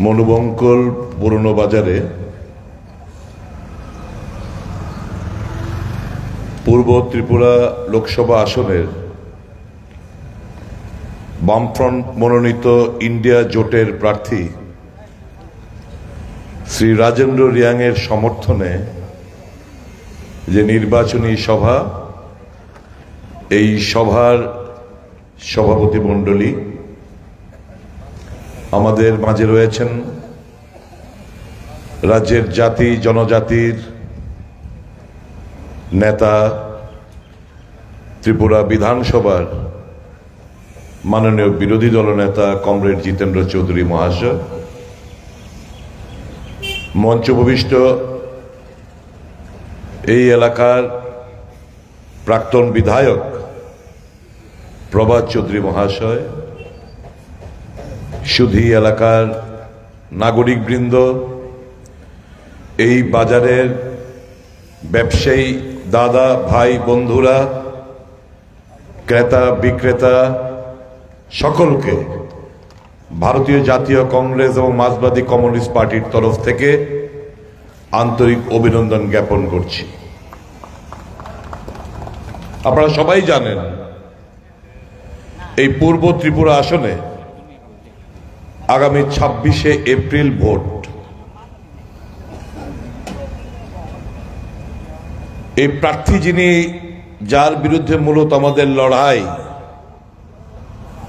মনুবঙ্কল পুরনো বাজারে পূর্ব ত্রিপুরা লোকসভা আসনের বামফ্রন্ট মনোনীত ইন্ডিয়া জোটের প্রার্থী শ্রী রাজেন্দ্র রিয়াংয়ের সমর্থনে যে নির্বাচনী সভা, এই সভার সভাপতি মণ্ডলী আমাদের মাঝে রয়েছেন রাজ্যের জাতি, জনজাতির নেতা, ত্রিপুরা বিধানসভার মাননীয় বিরোধী দলনেতা কমরেড জিতেন্দ্র চৌধুরী মহাশয় মঞ্চভূমিষ্ঠ এই এলাকার প্রাক্তন বিধায়ক প্রভাত চৌধুরী মহাশয় সুধী এলাকার নাগরিকবৃন্দ, এই বাজারের ব্যবসায়ী দাদা, ভাই, বন্ধুরা, ক্রেতা, বিক্রেতা, সকলকে ভারতীয় জাতীয় কংগ্রেস এবং মার্ক্সবাদী কমিউনিস্ট পার্টির তরফ থেকে আন্তরিক অভিনন্দন জ্ঞাপন করছি। আপনারা সবাই জানেন, এই পূর্ব ত্রিপুরা আসনে আগামী ছাব্বিশে এপ্রিল ভোট। এই প্রার্থী যিনি, যার বিরুদ্ধে মূলত আমাদের লড়াই,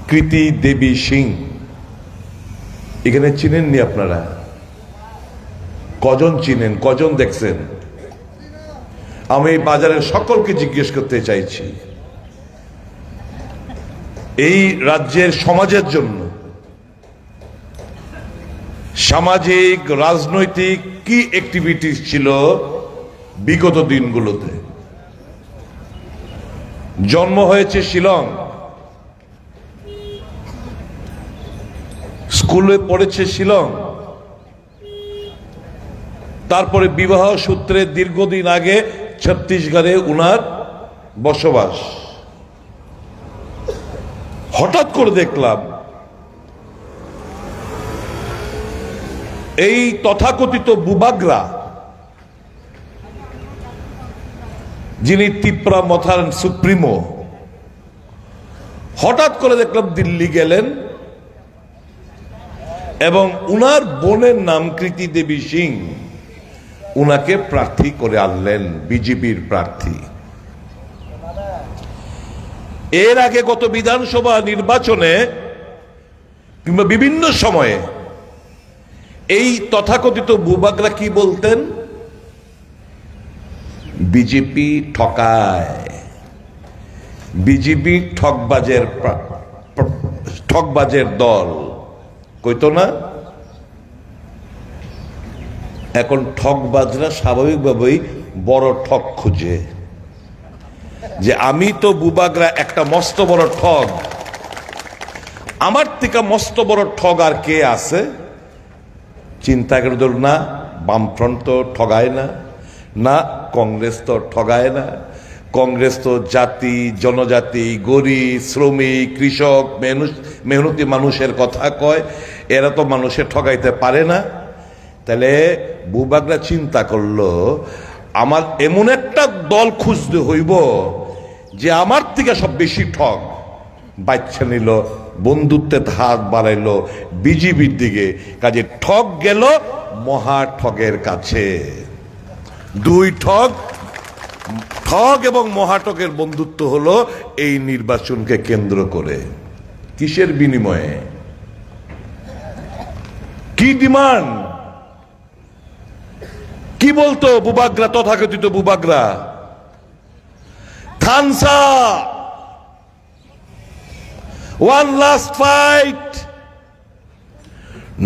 কৃতি দেবী সিং। এখানে চিনেননি আপনারা? কজন চিনেন? কজন দেখছেন? আমি বাজারের সকলকে জিজ্ঞেস করতে চাইছি। এই রাজ্যের সমাজের জন্য সামাজিক, রাজনৈতিক কি অ্যাক্টিভিটিস ছিল বিগত দিনগুলোতে? জন্ম হয়েছে শিলং। স্কুলে পড়েছে শিলং। তারপরে বিবাহ সূত্রে দীর্ঘদিন আগে ছত্তিশগড়ে উনার বসবাস। হঠাৎ করে দেখলাম এই তথাকথিত বুবাগ্রা, যিনি তিপ্রা মথার সুপ্রিমো, হঠাৎ করে দেখলাম দিল্লি গেলেন এবং উনার বোনের নাম কৃতি দেবী সিং, উনাকে প্রার্থী করে আনলেন, বিজেপির প্রার্থী। এর আগে গত বিধানসভা নির্বাচনে কিংবা বিভিন্ন সময়ে এই তথাকথিত বুবাগরা কি বলতেন? বিজেপি ঠকায়। বিজেপি ঠকবাজের ঠকবাজের দল। কইতো না? এখন ঠকবাজরা স্বাভাবিকভাবেই বড় ঠক খুঁজে। যে আমি তো বুবাগরা একটা মস্ত বড় ঠগ। আমার থেকে মস্ত বড় ঠগ আর কে আছে? চিন্তা করে ধর না, বামফ্রন্ট তো ঠগায় না না, কংগ্রেস তো ঠগায় না, কংগ্রেস তো জাতি, জনজাতি, গরিব, শ্রমিক, কৃষক মেহনত- মেহনতি মানুষের কথা কয়, এরা তো মানুষের ঠগাইতে পারে না। তাহলে বুবাগরা চিন্তা করল, আমার এমন একটা দল খুঁজতে হইব যে আমার থেকে সব বেশি ঠগ। বাচ্চা নিল বন্ধুত্বের হাত বাড়াইলো বিজিবির দিকে। কাজে ঠগ গেল মহা ঠগের কাছে। দুই ঠগ ঠগ এবং মহাটকের বন্ধুত্ব হলো এই নির্বাচনকে কেন্দ্র করে। কিসের বিনিময়ে? কি ডিমান্ড? কি বলতো বুবাগ্রা, তথাকথিত Bubagra? থানসা one last fight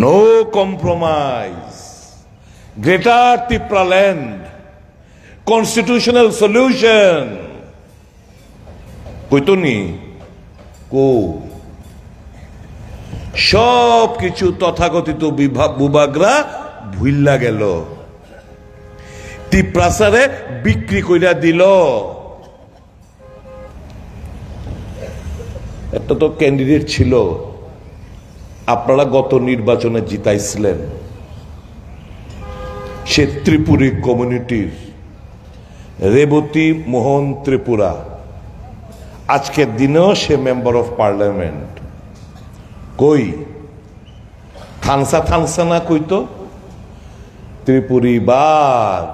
no compromise greater Tripura land constitutional solution কইতনি কো সব কিছু তথাকথিত বুবাগরা ভুইল্লা গেল। তিপ্রাসারে বিক্রি কইরা দিল। একটা তো ক্যান্ডিডেট ছিল। আপনারা গত নির্বাচনে জিতাইছিলেন। সে ত্রিপুরী কমিউনিটির রেবতী মোহন ত্রিপুরা। আজকের দিনেও সে মেম্বার অফ পার্লামেন্ট কই? থানসা থানসা না কইতো ত্রিপুরী বাদ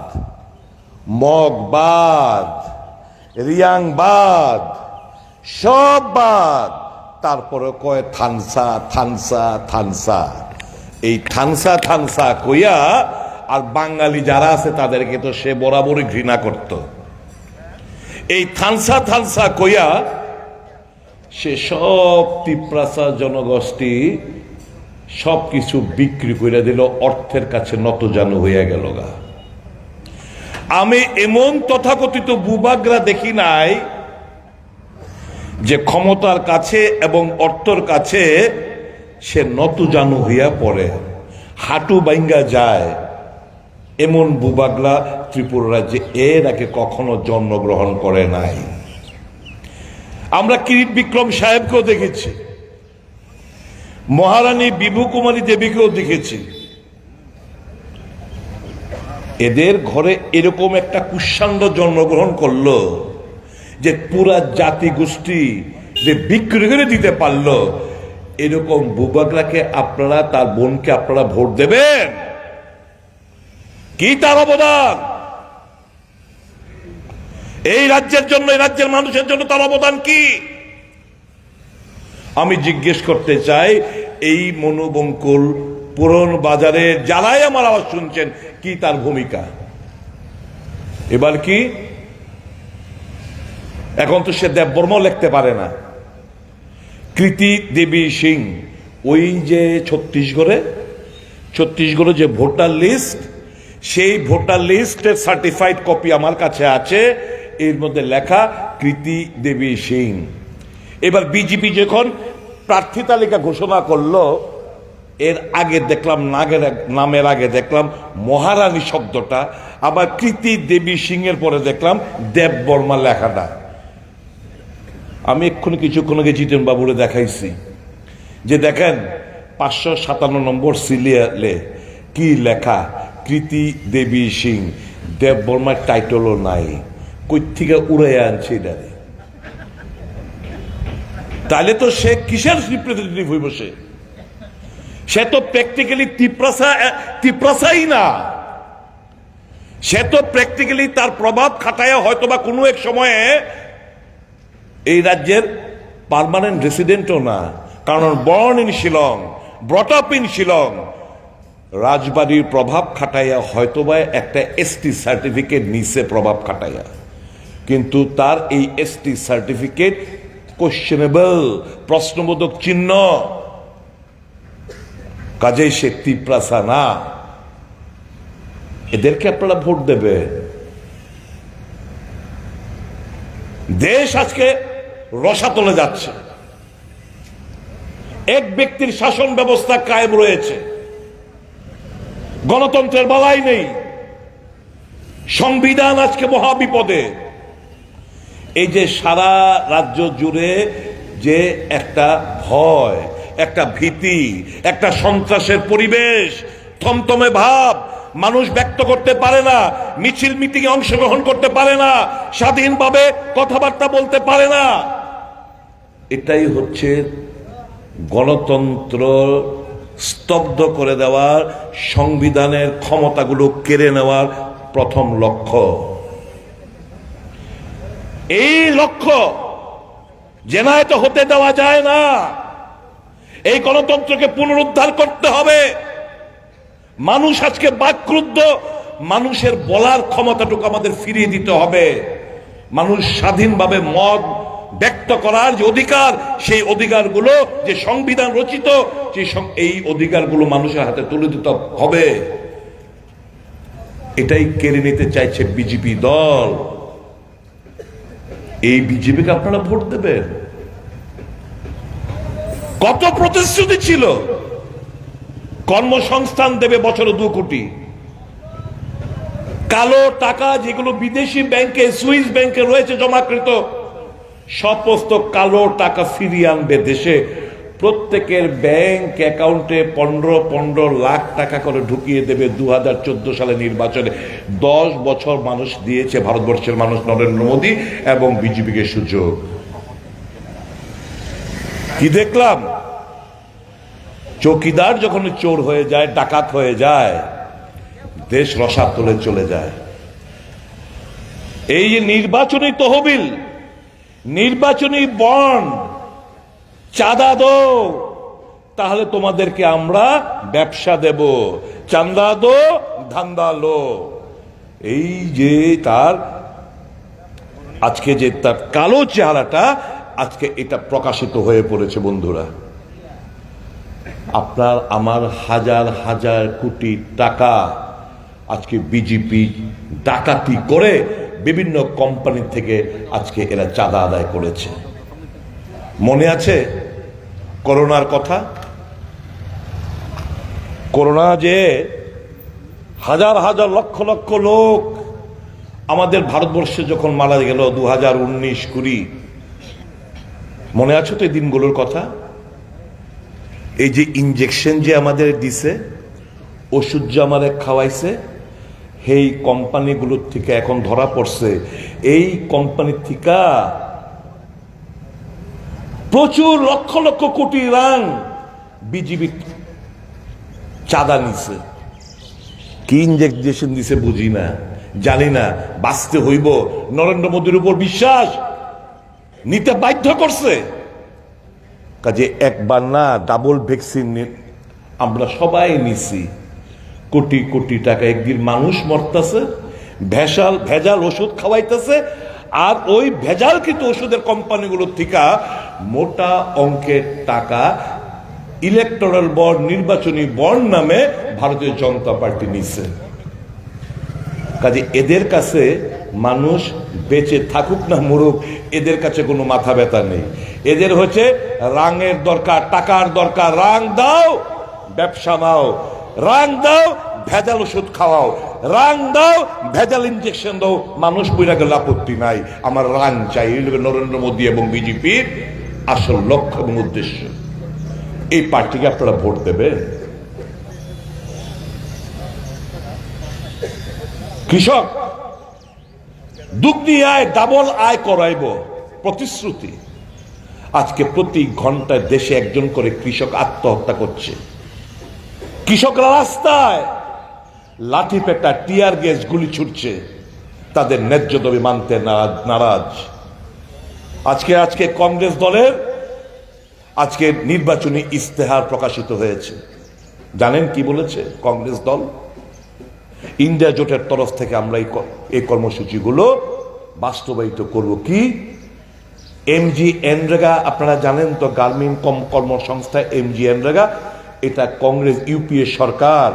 মগবাদ, রিয়াংবাদ সব বাদ। তারপরে কয়, থানসা থানসা থানসা। এই থানসা থানসা কইয়া আর বাঙালি যারা আছে তাদেরকে তো সে বরাবরই ঘৃণা করত। এই থানসা থানসা কইয়া সে সব তিপ্রাসা জনগোষ্ঠী সব কিছু বিক্রি করে দিল, অর্থের কাছে নত নতজানু হইয়া গেল গা। আমি এমন তথাকথিত বুবাগরা দেখি নাই যে ক্ষমতার কাছে এবং অর্থর কাছে সে নতজানু হইয়া পড়ে। হাঁটু বাইঙ্গা যায়। এমন বুবাগলা ত্রিপুরা রাজ্যে এর আগে কখনো জন্মগ্রহণ করে নাই। আমরা কিরিট বিক্রম সাহেবকেও দেখেছি। মহারানী বিভু কুমারী দেবীকেও দেখেছি। এদের ঘরে এরকম একটা কুষাণ্ড জন্মগ্রহণ করল। যে পুরা জাতি গোষ্ঠী যে বিক্রি করে দিতে পারল, এরকম বুবাগরাকে আপনারা, তার বোনকে আপনারা ভোট দেবেন? কি তার অবদান? এই রাজ্যের জন্য, এই রাজ্যের মানুষের জন্য তার অবদান কি? আমি জিজ্ঞেস করতে চাই, এই মনোবঙ্কুল পুরন বাজারের যারাই আমার আওয়াজ শুনছেন, কি তার ভূমিকা? এবার কি? এখন তো সে দেববর্মাও লিখতে পারে না। কৃতি দেবী সিং, ওই যে ছত্তিশগড়ে ছত্তিশগড়ে যে ভোটার লিস্ট, সেই ভোটার লিস্টের সার্টিফাইড কপি আমার কাছে আছে, এর মধ্যে লেখা কৃতি দেবী সিং। এবার বিজেপি যখন প্রার্থী তালিকা ঘোষণা করল, এর আগে দেখলাম নাগের নামের আগে দেখলাম মহারানী শব্দটা, আবার কৃতি দেবী সিং এর পরে দেখলাম দেব বর্মা লেখাটা। আমি এক্ষুনি কিছুক্ষণ আগে জিতেন বাবুরে দেখাইছি। যে দেখেন, পাঁচশো সাতান্ন নম্বর সিরিয়ালে কি লেখা? কৃতি দেবী সিং, দেব বর্মার টাইটেলও নাই। কই থেকে উড়ে আনছে এটারে তাহলে তো সে কিসের রিপ্রেজেন্টেটিভ হইব সে? সে তো প্র্যাকটিক্যালি তিপ্রাসা তিপ্রাসাই না। সে তো প্র্যাকটিক্যালি তার প্রভাব খাটায় হয়তোবা কোনো এক সময়ে এই রাজ্যের পার্মানেন্ট রেসিডেন্টও না। কারণ born in Shillong brought up in Shillong রাজবাড়ির প্রভাব খাটাইয়া হয়তোবা একটা এসটি সার্টিফিকেট নিচে প্রভাব খাটাইয়া। কিন্তু তার এই এসটি সার্টিফিকেট কোশ্চেনেবল প্রশ্নবোধক চিহ্ন। কাজেই সে তিপ্রাসা না। এদেরকে আপনারা ভোট দেবে দেশ আজকে রসাতলে যাচ্ছে। এক ব্যক্তির শাসন ব্যবস্থা কায়েম রয়েছে। গণতন্ত্রের বালাই নেই। সংবিধান আজকে মহাবিপদে। এই যে সারা রাজ্য জুড়ে যে একটা ভয়, একটা ভীতি, একটা সন্ত্রাসের পরিবেশ, থমথমে ভাব, মানুষ ব্যক্ত করতে পারে না, মিছিল মিটিং অংশগ্রহণ করতে পারে না, স্বাধীনভাবে কথাবার্তা বলতে পারে না। এটাই হচ্ছে গণতন্ত্র স্তব্ধ করে দেওয়ার, সংবিধানের ক্ষমতাগুলো কেড়ে নেওয়ার প্রথম লক্ষ্য। এই লক্ষ্য জেনায়ত হতে দেওয়া যায় না। এই গণতন্ত্রকে পুনরুদ্ধার করতে হবে। মানুষ আজকে বাক্রুদ্ধ, মানুষের বলার ক্ষমতাটুকু আমাদের ফিরিয়ে দিতে হবে। মানুষ স্বাধীনভাবে মত ব্যক্ত করার যে অধিকার, সেই অধিকারগুলো যে সংবিধান রচিত যে এই অধিকারগুলো মানুষের হাতে তুলে দিতে হবে। এটাই কেড়ে নিতে চাইছে বিজেপি দল। এই বিজেপিকে আপনারা ভোট দেবেন। কত প্রতিশ্রুতি ছিল? কর্মসংস্থান দেবে বছরে দু কোটি। কালো টাকা যেগুলো বিদেশি ব্যাংকে, সুইস ব্যাংকে রয়েছে জমাকৃত সমস্ত কালো টাকা ফিরিয়ে আনবে দেশে। প্রত্যেকের ব্যাংক অ্যাকাউন্টে পনেরো পনেরো লাখ টাকা করে ঢুকিয়ে দেবে দু হাজার চোদ্দ সালে নির্বাচনে। দশ বছর মানুষ দিয়েছে ভারতবর্ষের মানুষ নরেন্দ্র মোদী এবং বিজেপিকে সুযোগ। কি দেখলাম? চৌকিদার যখন চোর হয়ে যায়, ডাকাত হয়ে যায়, দেশ রসাতলে চলে যায়। এই যে নির্বাচনী তহবিল। নির্বাচনী বন্ড, চাঁদা দো তাহলে তোমাদেরকে আমরা ব্যবসা দেব। চান্দা দো ধান্দা লো। এই যে তার, আজকে যে তার কালো চেহারাটা, আজকে এটা প্রকাশিত হয়ে পড়েছে বন্ধুরা। আপনার আমার হাজার হাজার কোটি টাকা আজকে বিজেপি ডাকাতি করে বিভিন্ন কোম্পানি থেকে আজকে এরা চাঁদা আদায় করেছে। মনে আছে করোনার কথা? করোনা যে হাজার হাজার লক্ষ লক্ষ লোক আমাদের ভারতবর্ষে যখন মারা গেল দু হাজার উনিশ কুড়ি, মনে আছে তো এই দিনগুলোর কথা? এই যে ইঞ্জেকশন যে আমাদের দিছে, ওষুধ যে আমাদের খাওয়াইছে সেই কোম্পানিগুলোর থেকে এখন ধরা পড়ছে। এই কোম্পানির থেকে প্রচুর লক্ষ লক্ষ কোটি রাং বিজিবি চাঁদা নিছে। কি ইঞ্জেকশন দিছে বুঝি না, জানি না, বাঁচতে হইব। নরেন্দ্র মোদীর উপর বিশ্বাস নিতে বাধ্য করছে। কাজে একবার না ডাবল ভ্যাকসিন আমরা সবাই নিছি। কোটি কোটি টাকা একদিন মানুষ মরতেছে ভেজাল ভেজাল ওষুধ খাওয়াইতেছে, আর ওই ভেজাল কিন্তু ওষুধের কোম্পানিগুলোর থেকে মোটা অঙ্কের টাকা ইলেকট্রাল বন্ড, নির্বাচনী বন্ড নামে ভারতীয় জনতা পার্টি নিছে। কাজে এদের কাছে মানুষ বেঁচে থাকুক না মরুক, এদের কাছে কোনো মাথা ব্যথা নেই। এদের হচ্ছে রাঙের দরকার, টাকার দরকার রাং দাও, ব্যবসা নাও। রাং দাও, ভেজাল ওষুধ খাওয়াও। রাং দাও, ভেজাল ইঞ্জেকশন দাও। মানুষ বইরা গেলে আপত্তি নাই। আমার রাং চাই। নরেন্দ্র মোদী এবং বিজেপির আসল লক্ষ্য এবং উদ্দেশ্য। এই পার্টিকে আপনারা ভোট দেবেন? কৃষক দুগ্নি আয়, ডাবল আয় করাইব। প্রতিশ্রুতি। আজকে প্রতি ঘন্টায় দেশে একজন করে কৃষক আত্মহত্যা করছে। কৃষকরা রাস্তায় লাঠি পেটা, টিয়ার গ্যাস গুলি ছুটছে। তাদের ন্যায্য দাবি মানতে নারাজ- আজকে আজকে কংগ্রেস দলের আজকে নির্বাচনী ইস্তেহার প্রকাশিত হয়েছে। জানেন কি বলেছে কংগ্রেস দল? ইন্ডিয়া জোটের তরফ থেকে আমরা এই কর্মসূচিগুলো বাস্তবায়িত করব কি? এমজি এনরেগা, আপনারা জানেন তো গার্মিন কম, কর্মসংস্থা এমজি এনরেগা এটা কংগ্রেস ইউপিএ সরকার,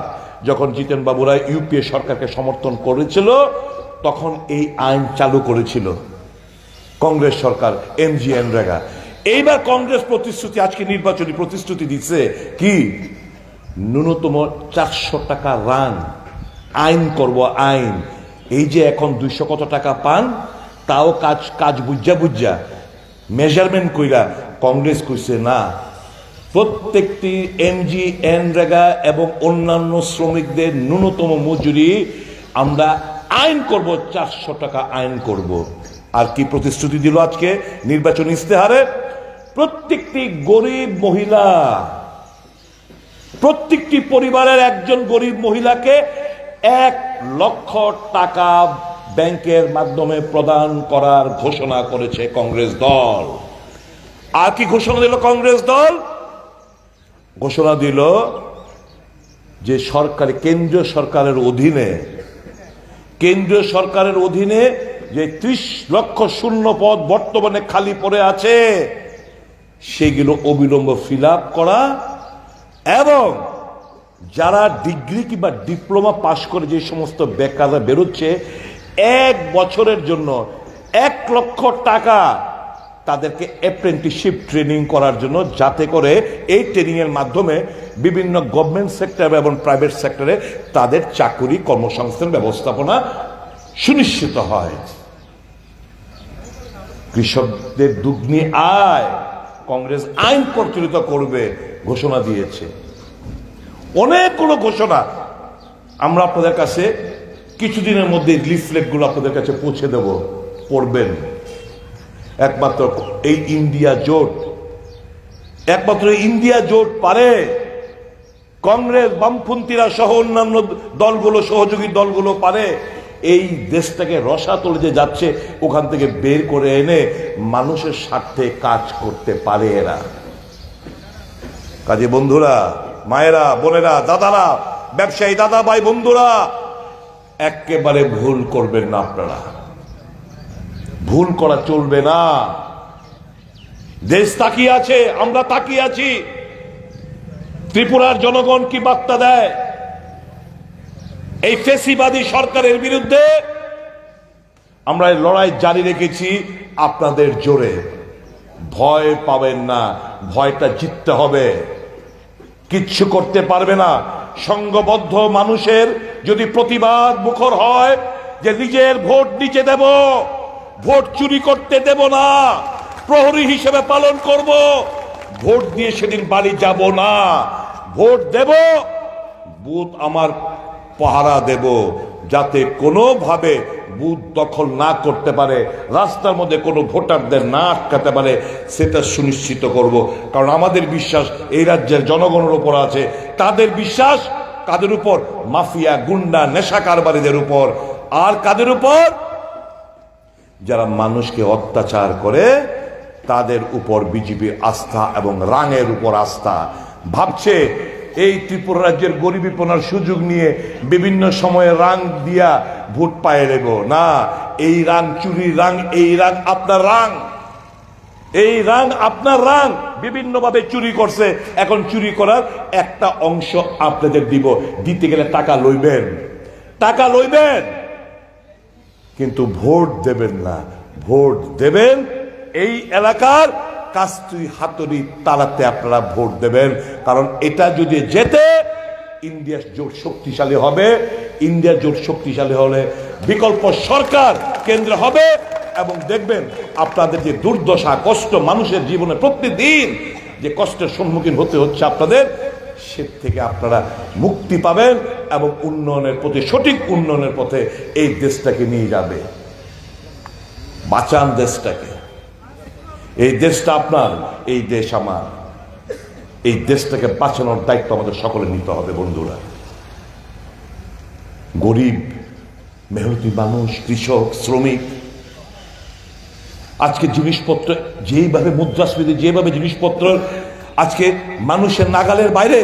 যখন জিতেন বাবুরা ইউপিএ সরকারকে সমর্থন করেছিল, তখন এই আইন চালু করেছিল কংগ্রেস সরকার এমজি এনরেগা এইবার কংগ্রেস প্রতিশ্রুতি, আজকে নির্বাচনী প্রতিশ্রুতি দিচ্ছে কি? ন্যূনতম চারশো টাকা রান, আইন করব আইন। এই যে এখন দুইশো কত টাকা পান, তাও কাজ কাজ বুঝা বুঝা। মেজারমেন্ট কইরা কংগ্রেস কইছে, না প্রত্যেকটি এমজি এনরেগা এবং অন্যান্য শ্রমিকদের ন্যূনতম মজুরি আমরা আইন করব, চারশো টাকা আইন করব। আর কি প্রতিশ্রুতি দিল আজকে নির্বাচনী ইস্তেহারে প্রত্যেকটি গরিব মহিলা, প্রত্যেকটি পরিবারের একজন গরিব মহিলাকে এক লক্ষ টাকা ব্যাংকের মাধ্যমে প্রদান করার ঘোষণা করেছে কংগ্রেস দল। আর কি ঘোষণা দিল কংগ্রেস দল? ঘোষণা দিল যে সরকারি, কেন্দ্রীয় সরকারের অধীনে, কেন্দ্রীয় সরকারের অধীনে যে ত্রিশ লক্ষ শূন্য পদ বর্তমানে খালি পড়ে আছে, সেগুলো অবিলম্ব ফিল করা এবং যারা ডিগ্রি কিংবা ডিপ্লোমা পাশ করে যে সমস্ত বেকাররা বেরোচ্ছে, এক বছরের জন্য এক লক্ষ টাকা তাদেরকে অ্যাপ্রেন্টিসশিপ ট্রেনিং করার জন্য যাতে করে এই ট্রেনিংয়ের মাধ্যমে বিভিন্ন গভর্নমেন্ট সেক্টর এবং প্রাইভেট সেক্টরে তাদের চাকরি কর্মসংস্থান ব্যবস্থাপনা সুনিশ্চিত হয়। কৃষকদের দুগ্নি আয় কংগ্রেস আইন প্রচলিত করবে ঘোষণা দিয়েছে। অনেকগুলো ঘোষণা। আমরা আপনাদের কাছে কিছুদিনের মধ্যে লিফলেটগুলো আপনাদের কাছে পৌঁছে দেব, পড়বেন। একমাত্র এই ইন্ডিয়া জোট। একমাত্র ইন্ডিয়া জোট পারে। কংগ্রেস বামপন্থীরা সহ অন্যান্য দলগুলো, সহযোগী দলগুলো পারে। এই দেশটাকে রসাতলে যে যাচ্ছে, ওখান থেকে বের করে এনে মানুষের স্বার্থে কাজ করতে পারে এরা। কাজে বন্ধুরা, মায়েরা, বোনেরা, দাদারা, ব্যবসায়ী দাদা ভাই বন্ধুরা, একেবারে ভুল করবেন না আপনারা। ভুল করা চলবে না। দেশ তাকিয়ে আছে, আমরা তাকিয়ে আছি। ত্রিপুরার জনগণ কি বার্তা দেয়? এই ফেসিবাদী সরকারের বিরুদ্ধে আমরা এই লড়াই জারি রেখেছি আপনাদের জোরে। ভয় পাবেন না, ভয়টা জিততে হবে। কিচ্ছু করতে পারবে না। সংঘবদ্ধ মানুষের যদি প্রতিবাদ মুখর হয় যে নিজের ভোট নিচে দেব ভোট চুরি করতে দেব না। প্রহরী হিসেবে পালন করব। ভোট দিয়ে সেদিন বাড়ি যাব না। ভোট দেব, বুথ আমার পাহারা দেব, যাতে কোনোভাবে বুথ দখল না করতে পারে, রাস্তার মধ্যে কোনো ভোটারদের না আটকাতে পারে, সেটা সুনিশ্চিত করব। কারণ আমাদের বিশ্বাস এই রাজ্যের জনগণের উপর আছে। তাদের বিশ্বাস কাদের উপর মাফিয়া, গুন্ডা নেশা কারবারিদের উপর। আর কাদের উপর? যারা মানুষকে অত্যাচার করে, তাদের উপর বিজেপি আস্থা এবং রাঙের উপর আস্থা ভাবছে, এই ত্রিপুরা রাজ্যের গরিবীপনার সুযোগ নিয়ে বিভিন্ন সময়ে রাং দিয়া ভোট পায়ে দেব না, এই রাং চুরি, রাং, এই রাং আপনার রাং। এই রাং আপনার রাং। বিভিন্নভাবে চুরি করছে। এখন চুরি করার একটা অংশ আপনাদের দিব। দিতে গেলে টাকা লইবেন। টাকা লইবেন। কিন্তু ভোট দেবেন না। ভোট দেবেন এই এলাকার কাস্তুই হাতুড়ি তালাতে আপনারা ভোট দেবেন। কারণ এটা যদি যেতে ইন্ডিয়া জোট শক্তিশালী হবে। ইন্ডিয়া জোট শক্তিশালী হলে বিকল্প সরকার কেন্দ্র হবে এবং দেখবেন আপনাদের যে দুর্দশা, কষ্ট মানুষের জীবনে প্রতিদিন যে কষ্টের সম্মুখীন হতে হচ্ছে আপনাদের, সে থেকে আপনারা মুক্তি পাবেন। এবং উন্নয়নের পথে, সঠিক উন্নয়নের পথে এই দেশটাকে নিয়ে যাবে। বাঁচান দেশটাকে। এই দেশটা আপনার, এই দেশ আমার। এই দেশটাকে বাঁচানোর দায়িত্ব আমাদের সকলে নিতে হবে, বন্ধুরা। গরিব, মেহনতি মানুষ, কৃষক, শ্রমিক, আজকে জিনিসপত্র, যেইভাবে মুদ্রাস্ফীতি, যেভাবে জিনিসপত্র, আজকে মানুষের নাগালের বাইরে,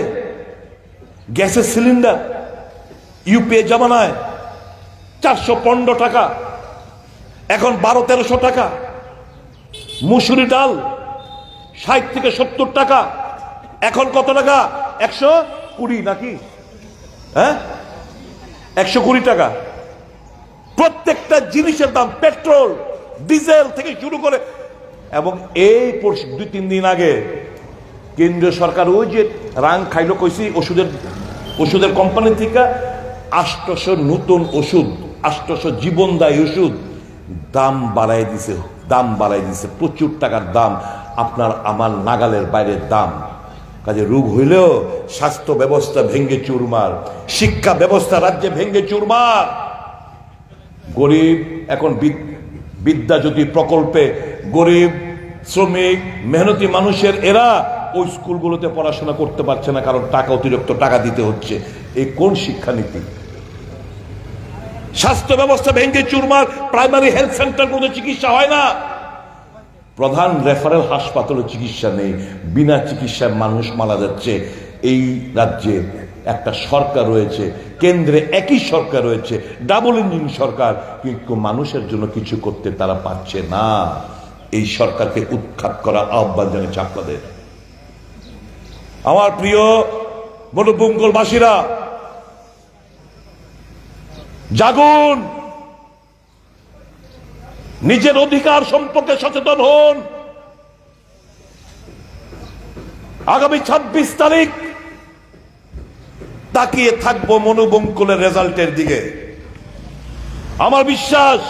গ্যাসের সিলিন্ডার ইউপিএ জামানায় চারশো পনেরো টাকা, এখন বারো তেরোশো টাকা। মুসুরি ডাল ষাট থেকে সত্তর টাকা, এখন কত টাকা? একশো কুড়ি নাকি? হ্যাঁ? একশো কুড়ি টাকা। প্রত্যেকটা জিনিসের দাম পেট্রোল, ডিজেল থেকে শুরু করে, এবং এই দুই তিন দিন আগে কেন্দ্রীয় সরকার ওই যে রাং খাইলো কইছি ওষুধের ওষুধের কোম্পানি থেকে আষ্টশো নতুন ওষুধ, আষ্টশো জীবনদায়ী ওষুধ, দাম বাড়াই দিছে, দাম বাড়াই দিছে, প্রচুর টাকার দাম, আপনার আমার নাগালের বাইরের দাম। কাজে রোগ হইলেও স্বাস্থ্য ব্যবস্থা ভেঙ্গে চুরমার, শিক্ষা ব্যবস্থা রাজ্যে ভেঙ্গে চুরমার। গরিব এখন বিদ- বিদ্যাজ্যোতি প্রকল্পে গরিব, শ্রমিক, মেহনতি মানুষের এরা ওই স্কুলগুলোতে পড়াশোনা করতে পারছে না, কারণ টাকা অতিরিক্ত টাকা দিতে হচ্ছে। এই কোন শিক্ষানীতি? স্বাস্থ্য ব্যবস্থা ভেঙে চুরমার প্রাইমারি হেলথ সেন্টারগুলোতে চিকিৎসা হয় না। প্রধান রেফারেল হাসপাতালে চিকিৎসা নেই, বিনা চিকিৎসায় মানুষ মারা যাচ্ছে। এই রাজ্যে একটা সরকার রয়েছে, কেন্দ্রে একই সরকার রয়েছে ডাবল ইঞ্জিন সরকার, কিন্তু মানুষের জন্য কিছু করতে তারা পারছে না। এই সরকারকে উৎখাত করা আহ্বান জানিয়েছে আপনাদের। আমার প্রিয় মনোবঙ্গলবাসীরা জাগুন। নিজের অধিকার সম্পর্কে সচেতন হন। আগামী ২৬ তারিখ তাকিয়ে থাকব মনোবঙ্কুলের রেজাল্টের দিকে। আমার বিশ্বাস,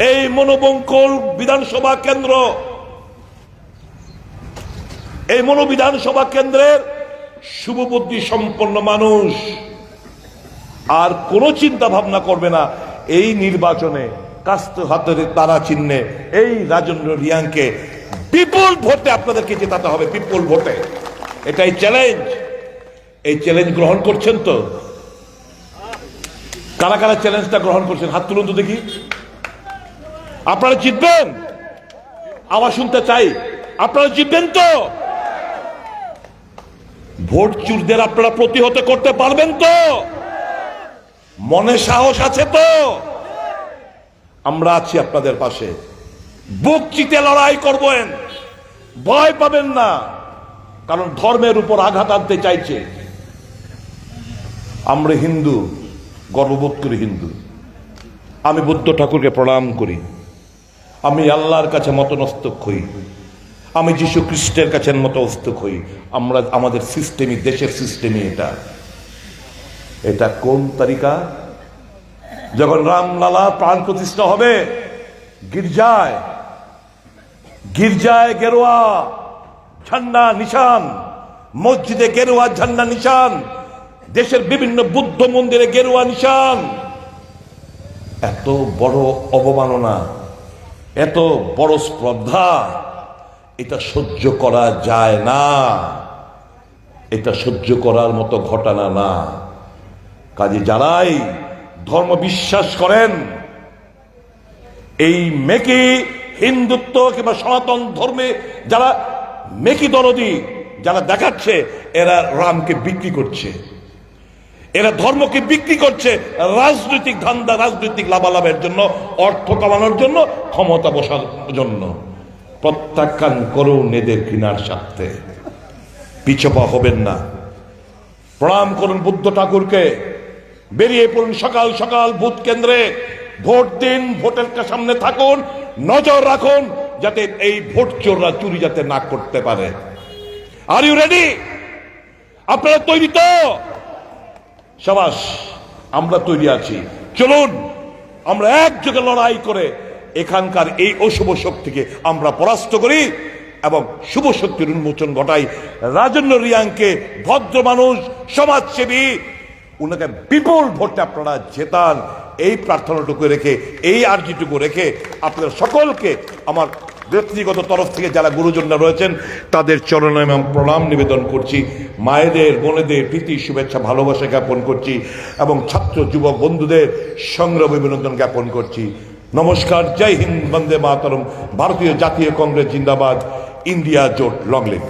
এই মনোবঙ্কুল বিধানসভা কেন্দ্র, এই মনোবিধানসভা কেন্দ্রের শুভবুদ্ধি সম্পন্ন মানুষ। আর কোনো চিন্তা ভাবনা করবে না। এই নির্বাচনে কাস্ত হাতের তারা চিহ্নে এই রাজেন্দ্র রিয়াংকে বিপুল ভোটে আপনাদেরকে জেতাতে হবে, বিপুল ভোটে। এটাই চ্যালেঞ্জ এই চ্যালেঞ্জ গ্রহণ করছেন তো? কারা কারা চ্যালেঞ্জটা গ্রহণ করছেন? হাত তুলুন তো দেখি। আপনারা জিতবেন? আবার শুনতে চাই। আপনারা জিতবেন তো? ভোট চুরদের আপনারা প্রতিহত করতে পারবেন তো? মনে সাহস আছে তো? আমরা আছি আপনাদের পাশে। বুক চিতে লড়াই করবেন। ভয় পাবেন না। কারণ ধর্মের উপর আঘাত আনতে চাইছে। আমরা হিন্দু গর্ববোধ করি হিন্দু। আমি বুদ্ধ ঠাকুরকে প্রণাম করি। আমি আল্লাহর কাছে মতনস্তক হই। আমি যীশু খ্রিস্টের কাছে মতস্তক হই। আমরা, আমাদের সিস্টেমই দেশের সিস্টেমই এটা। এটা কোন তারিকা? যখন রামলালা প্রাণ প্রতিষ্ঠা হবে, গির্জায় গির্জায় গেরুয়া, ঝান্ডা নিশান, মসজিদে গেরুয়া, ঝান্ডা নিশান, দেশের বিভিন্ন বুদ্ধ মন্দিরে গেরুয়া নিশান। এত বড় অবমাননা, এত বড় স্পর্ধা, এটা সহ্য করা যায় না। এটা সহ্য করার মতো ঘটনা না। কাজে যারাই ধর্ম বিশ্বাস করেন, এই মেকি হিন্দুত্ব কিংবা সনাতন ধর্মে যারা মেকি দরদি যারা দেখাচ্ছে, এরা রামকে বিক্রি করছে। এরা ধর্মকে বিক্রি করছে রাজনৈতিক ধান্দা, রাজনৈতিক লাভালাভের জন্য, অর্থ কামানোর জন্য, ক্ষমতা বসার জন্য। প্রত্যাখ্যান করুন এদের ঘৃণার স্বার্থে। পিছপা হবেন না। প্রণাম করুন বুদ্ধ ঠাকুরকে। বেরিয়ে পড়ুন সকাল সকাল ভোট কেন্দ্রে। ভোট দিন, ভোটের সামনে থাকুন, নজর রাখুন, যাতে এই ভোট চোররা চুরি যাতে না করতে পারে। আর ইউ রেডি আপনারা তৈরি তো? সবাস, আমরা তৈরি আছি। চলুন, আমরা একযোগে লড়াই করে এখানকার এই অশুভ শক্তিকে আমরা পরাস্ত করি এবং শুভ শক্তির উন্মোচন ঘটাই। রাজন্য রিয়াংকে ভদ্র মানুষ, সমাজসেবী উনাকে বিপুল ভোটে আপনারা জেতান। এই প্রার্থনাটুকু রেখে, এই আর্জিটুকু রেখে আপনাদের সকলকে আমার ব্যক্তিগত তরফ থেকে যারা গুরুজনরা রয়েছেন, তাদের চরণে আমি প্রণাম নিবেদন করছি। মায়েদের, বোনেদের প্রীতি, শুভেচ্ছা, ভালোবাসা জ্ঞাপন করছি এবং ছাত্র যুবক বন্ধুদের সংগ্রাম, অভিনন্দন জ্ঞাপন করছি। নমস্কার, জয় হিন্দ, বন্দে মাতরম, ভারতীয় জাতীয় কংগ্রেস, জিন্দাবাদ, ইন্ডিয়া জোট, লং লিভ